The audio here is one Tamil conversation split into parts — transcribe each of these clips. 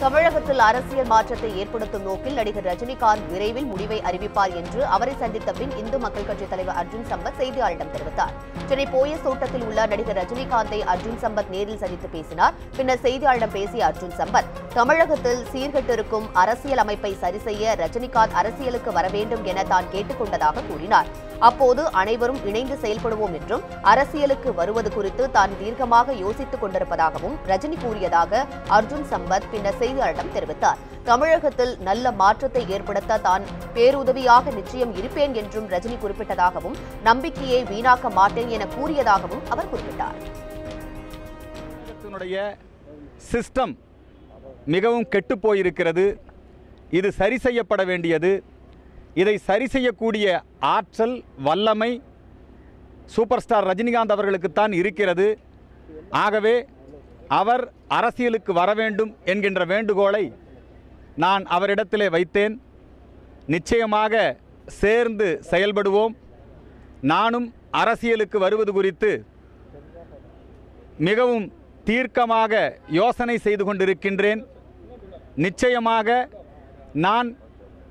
தமிழகத்தில் அரசியல் மாற்றத்தை ஏற்படுத்தும் நோக்கில் நடிகர் ரஜினிகாந்த் விரைவில் முடிவை அறிவிப்பார் என்று அவரை சந்தித்த பின் இந்து மக்கள் கட்சித் தலைவர் அர்ஜுன் சம்பத் செய்தியாளரிடம் தெரிவித்தார். சென்னை போயஸ் தோட்டத்தில் உள்ள நடிகர் ரஜினிகாந்தை அர்ஜுன் சம்பத் நேரில் சந்தித்து பேசினார். பின்னர் செய்தியாளரிடம் பேசிய அர்ஜுன் சம்பத் தமிழகத்தில் சீர்கெட்டிருக்கும் அரசியல் அமைப்பை சரிசெய்ய ரஜினிகாந்த் அரசியலுக்கு வர வேண்டும் என தான் கேட்டுக் கொண்டதாக கூறினார். அப்போது அனைவரும் இணைந்து செயல்படுவோம் என்றும் அரசியலுக்கு வருவது குறித்து தான் தீர்க்கமாக யோசித்துக் கொண்டிருப்பதாகவும் ரஜினி கூறியதாக அர்ஜுன் சம்பத் பின்னர் செய்தியாளரிடம் தெரிவித்தார். தமிழகத்தில் நல்ல மாற்றத்தை ஏற்படுத்த தான் பேருதவியாக நிச்சயம் இருப்பேன் என்றும் ரஜினி குறிப்பிட்டதாகவும் நம்பிக்கையை வீணாக்க மாட்டேன் என கூறியதாகவும் அவர் குறிப்பிட்டார். சிஸ்டம் மிகவும் கெட்டு போயிருக்கிறது. இது சரி செய்யப்பட வேண்டியது. இதை சரி செய்யக்கூடிய ஆற்றல் வல்லமை சூப்பர் ஸ்டார் ரஜினிகாந்த் அவர்களுக்குத்தான் இருக்கிறது. ஆகவே அவர் அரசியலுக்கு வர வேண்டும் என்கின்ற வேண்டுகோளை நான் அவரிடத்திலே வைத்தேன். நிச்சயமாக சேர்ந்து செயல்படுவோம். நானும் அரசியலுக்கு வருவது குறித்து மிகவும் தீர்க்கமாக யோசனை செய்து கொண்டிருக்கின்றேன். நிச்சயமாக நான்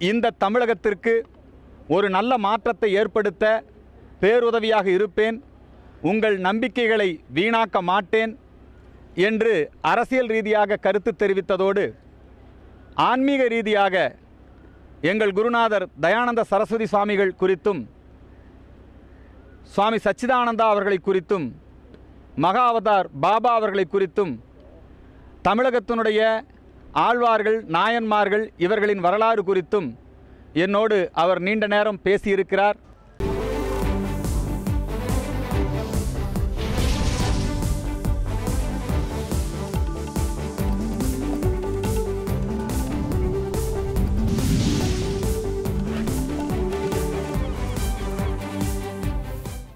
இந்த தமிழகத்திற்கு ஒரு நல்ல மாற்றத்தை ஏற்படுத்த பேருதவியாக இருப்பேன். உங்கள் நம்பிக்கைகளை வீணாக்க மாட்டேன் என்று அரசியல் ரீதியாக கருத்து தெரிவித்ததோடு ஆன்மீக ரீதியாக எங்கள் குருநாதர் தயானந்த சரஸ்வதி சுவாமிகள் குறித்தும் சுவாமி சச்சிதானந்தா அவர்களை குறித்தும் மகா அவதார் பாபா அவர்களை குறித்தும் தமிழகத்தினுடைய ஆழ்வார்கள் நாயன்மார்கள் இவர்களின் வரலாறு குறித்தும் என்னோடு அவர் நீண்ட நேரம் பேசியிருக்கிறார்.